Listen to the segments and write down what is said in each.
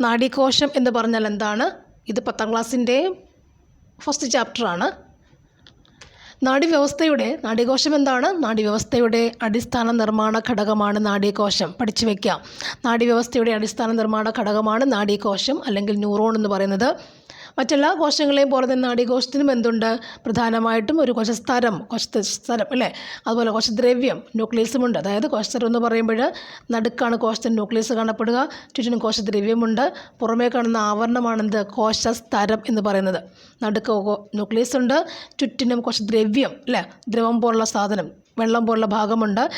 നാഡീകോശം എന്ന് പറഞ്ഞാൽ എന്താണ്? ഇത് പത്താം ക്ലാസ്സിന്റെ ഫസ്റ്റ് ചാപ്റ്ററാണ് നാഡീവ്യവസ്ഥയുടെ നാഡീകോശം എന്താണ്? നാഡീവ്യവസ്ഥയുടെ അടിസ്ഥാന നിർമ്മാണ ഘടകമാണ് നാഡീകോശം. പഠിച്ചു വയ്ക്കാം നാഡീവ്യവസ്ഥയുടെ അടിസ്ഥാന നിർമ്മാണ ഘടകമാണ് നാഡീകോശം അല്ലെങ്കിൽ ന്യൂറോൺ എന്ന് പറയുന്നത്. മറ്റെല്ലാ കോശങ്ങളെയും പോലെ തന്നെ നാഡീകോശത്തിനും എന്തുണ്ട്? പ്രധാനമായിട്ടും ഒരു കോശസ്തരം കോശസ്തരം അല്ലേ? അതുപോലെ കോശദ്രവ്യം ന്യൂക്ലിയസുമുണ്ട് അതായത് കോശസ്തരം എന്ന് പറയുമ്പോൾ നടുക്കാണ് കോശത്തിന് ന്യൂക്ലിയസ് കാണപ്പെടുക ചുറ്റിനും കോശദ്രവ്യമുണ്ട്. പുറമേ കാണുന്ന ആവരണമാണെന്ത്? കോശസ്തരം എന്ന് പറയുന്നത്. നടുക്ക് ന്യൂക്ലിയസ് ഉണ്ട്. ചുറ്റിനും കോശദ്രവ്യം അല്ലേ? ദ്രവം പോലുള്ള സാധനം വെള്ളം പോലുള്ള ഭാഗമുണ്ട്.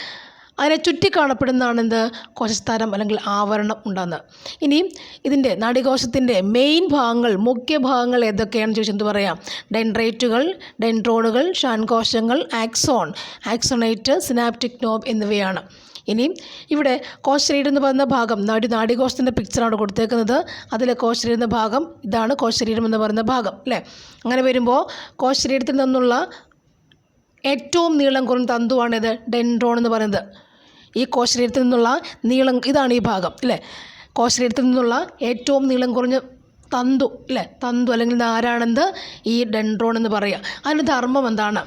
അതിനെ ചുറ്റി കാണപ്പെടുന്നതാണ് എന്ത് കോശസ്തരം അല്ലെങ്കിൽ ആവരണം ഉണ്ടാകുന്നത് ഇനി ഇതിന്റെ നാടികോശത്തിന്റെ മെയിൻ ഭാഗങ്ങൾ മുഖ്യ ഭാഗങ്ങൾ ഏതൊക്കെയാണെന്ന് ചോദിച്ചാൽ എന്ത് പറയാം? ഡെൻഡ്രൈറ്റുകൾ ഡെൻഡ്രോണുകൾ ഷാൻകോശങ്ങൾ ആക്സോൺ ആക്സോണൈറ്റ് സിനാപ്റ്റിക് നോബ് എന്നിവയാണ്. ഇനി ഇവിടെ കോശരീരം എന്ന് പറയുന്ന ഭാഗം നാടി നാടികോശത്തിന്റെ പിക്ചറാണ് കൊടുത്തേക്കുന്നത്. അതിലെ കോശരീരം എന്ന ഭാഗം ഇതാണ് കോശരീരം എന്ന് പറയുന്ന ഭാഗം അല്ലേ? അങ്ങനെ വരുമ്പോൾ കോശരീരത്തിൽ നിന്നുള്ള ഏറ്റവും നീളം കുറഞ്ഞ തന്തുവാണിത് ഡെൻഡ്രോൺ എന്ന് പറയുന്നത്. ഈ കോശരീരത്തിൽ നിന്നുള്ള നീളം ഇതാണ് ഈ ഭാഗം അല്ലേ? കോശരീരത്തിൽ നിന്നുള്ള ഏറ്റവും നീളം കുറഞ്ഞ തന്തു അല്ലേ? തന്തു അല്ലെങ്കിൽ ആരാണെന്ത്? ഈ ഡെൻഡ്രോൺ എന്ന് പറയുക. അതിന് ധർമ്മം എന്താണ്?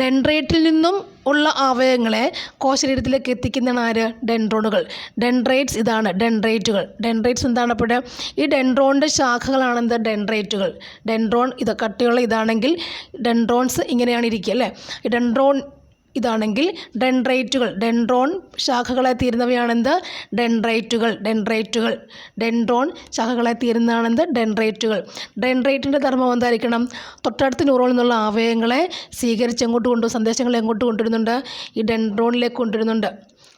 ഡെൻഡ്രേറ്റിൽ നിന്നും ഉള്ള അവയവങ്ങളെ കോശരീരത്തിലേക്ക് എത്തിക്കുന്നതാണ് ആര്? ഡെൻഡ്രോണുകൾ. ഡെൻഡ്രേറ്റ്സ് ഇതാണ് ഡെൻഡ്രേറ്റുകൾ. ഡെൻഡ്രേറ്റ്സ് എന്താണ് അപ്പോൾ ഈ ഡെൻഡ്രോണിന്റെ ശാഖകളാണെന്ത്? ഡെൻഡ്രേറ്റുകൾ. ഡെൻഡ്രോൺ ഇത് കട്ടിയുള്ള ഇതാണെങ്കിൽ ഡെൻഡ്രോൺസ് ഇങ്ങനെയാണ് ഇരിക്കുക അല്ലേ? ഈ ഡെൻഡ്രോൺ ഇതാണെങ്കിൽ ഡെൻഡ്രൈറ്റുകൾ ഡെൻഡ്രോൺ ശാഖകളെ തീരുന്നവയാണെന്ത്? ഡെൻഡ്രൈറ്റുകൾ ഡെൻഡ്രൈറ്റുകൾ. ഡെൻഡ്രോൺ ശാഖകളെ തീരുന്നതാണെന്ത്? ഡെൻഡ്രൈറ്റുകൾ. ഡെൻഡ്രൈറ്റിന്റെ ധർമ്മം എന്തായിരിക്കണം? തൊട്ടടുത്ത ന്യൂറോണിൽ നിന്നുള്ള ആവയവങ്ങളെ സ്വീകരിച്ച് എങ്ങോട്ട് കൊണ്ടു സന്ദേശങ്ങൾ എങ്ങോട്ട് കൊണ്ടുവരുന്നുണ്ട് ഈ ഡെൻഡ്രോണിലേക്ക് കൊണ്ടുവരുന്നുണ്ട്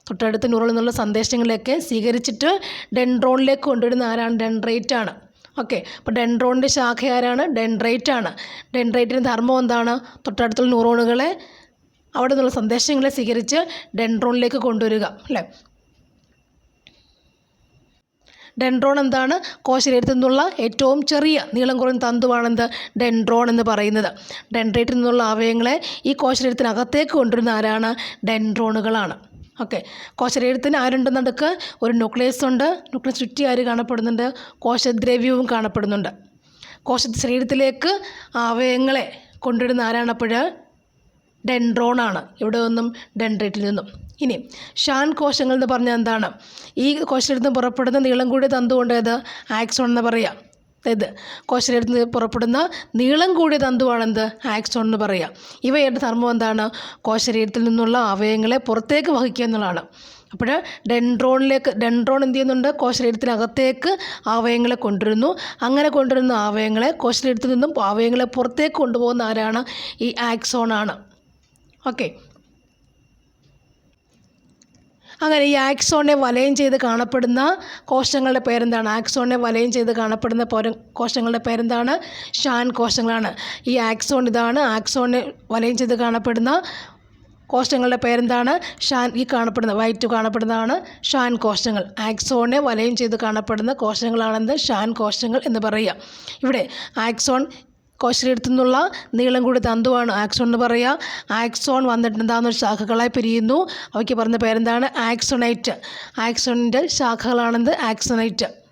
തൊട്ടടുത്ത ന്യൂറോണിൽ നിന്നുള്ള സന്ദേശങ്ങളെയൊക്കെ സ്വീകരിച്ചിട്ട് ഡെൻഡ്രോണിലേക്ക് കൊണ്ടുവരുന്ന ആരാണ്? ഡെൻഡ്രൈറ്റ് ആണ് ഓക്കെ. അപ്പോൾ ഡെൻഡ്രോണിന്റെ ശാഖ ആരാണ് ഡെൻഡ്രൈറ്റ് ആണ് ഡെൻഡ്രൈറ്റിന്റെ ധർമ്മം എന്താണ്? തൊട്ടടുത്തുള്ള ന്യൂറോണുകളെ അവിടെ നിന്നുള്ള സന്ദേശങ്ങളെ സ്വീകരിച്ച് ഡെൻഡ്രോണിലേക്ക് കൊണ്ടുവരിക അല്ലേ? ഡെൻഡ്രോൺ എന്താണ്? കോശരീരത്തിൽ നിന്നുള്ള ഏറ്റവും ചെറിയ നീളം കുറഞ്ഞ തന്തുവാണെന്ത്? ഡെൻഡ്രോൺ എന്ന് പറയുന്നത്. ഡെൻഡ്രേറ്റിൽ നിന്നുള്ള അവയവങ്ങളെ ഈ കോശരീരത്തിനകത്തേക്ക് കൊണ്ടുവരുന്ന ആരാണ്? ഡെൻഡ്രോണുകളാണ്. ഓക്കെ. കോശരീരത്തിന് ആരുണ്ട് നടുക്ക്? ഒരു ന്യൂക്ലിയസ് ഉണ്ട്. ന്യൂക്ലിയസ് ചുറ്റി ആര് കാണപ്പെടുന്നുണ്ട്? കോശദ്രവ്യവും കാണപ്പെടുന്നുണ്ട്. കോശ ശരീരത്തിലേക്ക് അവയവങ്ങളെ കൊണ്ടുവരുന്ന ആരാണ് അപ്പോൾ? ഡെൻഡ്രോണാണ്. ഇവിടെ നിന്നും? ഡെൻഡ്രേറ്റിൽ നിന്നും. ഇനി ഷാൻ കോശങ്ങൾ എന്ന് പറഞ്ഞാൽ എന്താണ്? ഈ കോശത്തിൽ പുറപ്പെടുന്ന നീളം കൂടിയ തന്തുകൊണ്ട് ഏത്? ആക്സോൺ എന്ന് പറയാം. അതായത് കോശത്തിൽ നിന്ന് പുറപ്പെടുന്ന നീളം കൂടിയ തന്തുവാണെന്ത് ആക്സോൺ എന്ന് പറയാം. ഇവയുടെ ധർമ്മം എന്താണ്? കോശരീരത്തിൽ നിന്നുള്ള അവയവങ്ങളെ പുറത്തേക്ക് വഹിക്കുക എന്നുള്ളതാണ്. അപ്പോൾ ഡെൻഡ്രോണിലേക്ക് ഡെൻഡ്രോൺ എന്ത് ചെയ്യുന്നുണ്ട്? കോശരീരത്തിനകത്തേക്ക് അവയങ്ങളെ കൊണ്ടുവരുന്നു. അങ്ങനെ കൊണ്ടുവരുന്ന അവയങ്ങളെ കോശരീരത്തിൽ നിന്നും അവയവങ്ങളെ പുറത്തേക്ക് കൊണ്ടുപോകുന്ന ആരാണ്? ഈ ആക്സോണാണ്. ഓക്കെ. അങ്ങനെ ഈ ആക്സോണിനെ വലയം ചെയ്ത് കാണപ്പെടുന്ന കോശങ്ങളുടെ പേരെന്താണ്? ആക്സോണിനെ വലയം ചെയ്ത് കാണപ്പെടുന്ന പോര കോശങ്ങളുടെ പേരെന്താണ്? ഷാൻ കോശങ്ങളാണ്. ഈ ആക്സോൺ ഇതാണ്. ആക്സോണിനെ വലയം ചെയ്ത് കാണപ്പെടുന്ന കോശങ്ങളുടെ പേരെന്താണ്? ഷാൻ ഈ കാണപ്പെടുന്ന വൈറ്റ് കാണപ്പെടുന്നതാണ് ഷാൻ കോശങ്ങൾ. ആക്സോണിനെ വലയം ചെയ്ത് കാണപ്പെടുന്ന കോശങ്ങളാണെന്ന് ഷാൻ കോശങ്ങൾ എന്ന് പറയുക. ഇവിടെ ആക്സോൺ കോശരീരത്തു നിന്നുള്ള നീളം കൂടി തന്തുവാണ് ആക്സോൺ എന്ന് പറയുക. ആക്സോൺ വന്നിട്ട് എന്താണെന്ന് ശാഖകളായി പിരിയുന്നു. അവയ്ക്ക് പറഞ്ഞ പേരെന്താണ്? ആക്സോണൈറ്റ് ആക്സോണിന്റെ ശാഖകളാണെന്ത്? ആക്സോണൈറ്റ്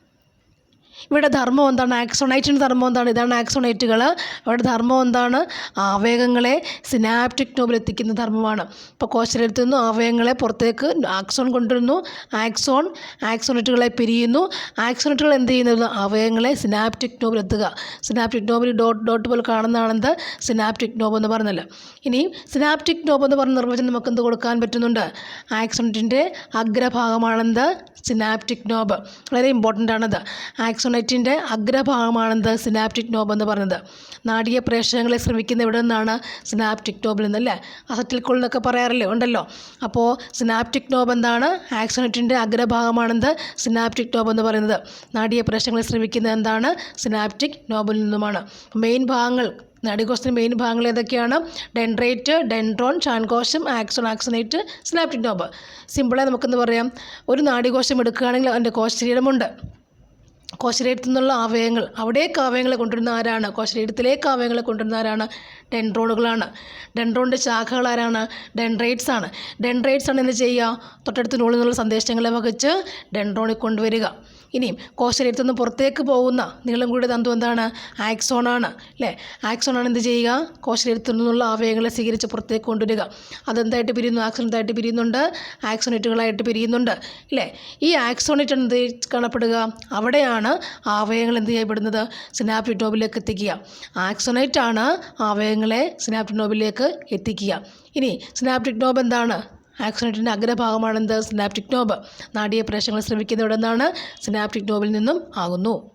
ഇവിടെ ധർമ്മം എന്താണ്? ആക്സോണൈറ്റിന്റെ ധർമ്മം എന്താണ്? ഇതാണ് ആക്സോണൈറ്റുകൾ ഇവിടെ ധർമ്മം എന്താണ്? ആവേഗങ്ങളെ സിനാപ്റ്റിക് നോബിൽ എത്തിക്കുന്ന ധർമ്മമാണ്. ഇപ്പോൾ കോശരീരത്തിൽ നിന്നും ആവേഗങ്ങളെ പുറത്തേക്ക് ആക്സോൺ കൊണ്ടുവരുന്നു. ആക്സോൺ ആക്സോണൈറ്റുകളെ പിരിയുന്നു. ആക്സോണൈറ്റുകൾ എന്ത് ചെയ്യുന്നത്? ആവേഗങ്ങളെ സിനാപ്റ്റിക് നോബിൽ എത്തുക. സിനാപ്റ്റിക് നോബിൽ ഡോട്ട് ഡോട്ട് പോലെ കാണുന്നതാണെന്ത്? സിനാപ്റ്റിക് നോബ് എന്ന് പറഞ്ഞല്ലോ. ഇനിയും സിനാപ്റ്റിക് നോബ് എന്ന് പറഞ്ഞ നിർവചനം നമുക്ക് എന്ത് കൊടുക്കാൻ പറ്റുന്നുണ്ട്? ആക്സോണൈറ്റിന്റെ അഗ്രഭാഗമാണെന്ത്? സിനാപ്റ്റിക് നോബ് വളരെ ഇമ്പോർട്ടന്റ് ആണത്. ആക്സോണൈറ്റിന്റെ അഗ്രഭാഗമാണെന്ത് സിനാപ്റ്റിക് നോബ് എന്ന് പറയുന്നത്. നാടീയ പ്രേക്ഷകങ്ങളെ ശ്രമിക്കുന്ന ഇവിടെ നിന്നാണ് സിനാപ്റ്റിക് നോബിൽ നിന്നല്ലേ അസറ്റിൽ കോൾ എന്നൊക്കെ പറയാറില്ലേ? ഉണ്ടല്ലോ. അപ്പോൾ സിനാപ്റ്റിക് നോബ് എന്താണ്? ആക്സോണൈറ്റിന്റെ അഗ്രഭാഗമാണെന്ത് സിനാപ്റ്റിക് നോബ് എന്ന് പറയുന്നത്. നാടീയ പ്രേക്ഷകങ്ങളെ ശ്രമിക്കുന്നത് എന്താണ്? സിനാപ്റ്റിക് നോബിൽ നിന്നുമാണ്. മെയിൻ ഭാഗങ്ങൾ നാഡീകോശത്തിന്റെ മെയിൻ ഭാഗങ്ങൾ ഏതൊക്കെയാണ്? ഡെൻഡ്രേറ്റ് ഡെൻഡ്രോൺ ചാൻകോശം ആക്സോൺ ആക്സിനേറ്റ് സ്നാപ്റ്റിക് നോബ്. സിമ്പിളായി നമുക്കെന്ന് പറയാം? ഒരു നാടികോശം എടുക്കുകയാണെങ്കിൽ അതിന്റെ കോശരീരമുണ്ട് കോശരീരത്തിൽ നിന്നുള്ള അവയവങ്ങൾ. അവിടേക്ക് അവയവങ്ങളെ കൊണ്ടുവരുന്ന ആരാണ്? കോശരീരത്തിലേക്ക് കാവയങ്ങളെ കൊണ്ടുവരുന്ന ആരാണ്? ഡെൻഡ്രോണുകളാണ്. ഡെൻഡ്രോണിന്റെ ശാഖകൾ ആരാണ്? ഡെൻഡ്രൈറ്റ്സ് ആണ്. ഡെൻഡ്രൈറ്റ്സ് ആണ് എന്ത് ചെയ്യുക? തൊട്ടടുത്ത നൂളിൽ നിന്നുള്ള സന്ദേശങ്ങളെ വഹിച്ച് ഡെൻഡ്രോണിൽ കൊണ്ടുവരിക. ഇനിയും കോശരീരത്തിൽ നിന്ന് പുറത്തേക്ക് പോകുന്ന നീളം കൂടിയ തന്തു എന്താണ്? ആക്സോണാണ് അല്ലേ? ആക്സോണാണ് എന്ത് ചെയ്യുക? കോശരീരത്തിൽ നിന്നുള്ള അവയവങ്ങളെ സ്വീകരിച്ച് പുറത്തേക്ക് കൊണ്ടുവരിക. അതെന്തായിട്ട് പിരിയുന്നു? ആക്സോണത്തായിട്ട് പിരിയുന്നുണ്ട്. ആക്സോണേറ്റുകളായിട്ട് പിരിയുന്നുണ്ട് അല്ലേ? ഈ ആക്സോണേറ്റ് എന്ത് കാണപ്പെടുക? അവിടെയാണ് അവയവങ്ങൾ എന്ത് ചെയ്യപ്പെടുന്നത്? സിനാപ്റ്റിക് നോബിലേക്ക് എത്തിക്കുക. ആക്സോണേറ്റ് ആണ് അവയവങ്ങളെ സിനാപ്റ്റിക് നോബിലേക്ക് എത്തിക്കുക. ഇനി സിനാപ്റ്റിക് നോബ് എന്താണ്? ആക്സോണേറ്റിന്റെ അഗ്രഭാഗമാണെന്ത് സിനാപ്റ്റിക് നോബ് നാഡീയ ശ്രമിക്കുന്നവിടെ നിന്നാണ് സിനാപ്റ്റിക് നോബിൽ നിന്നും ആകുന്നു.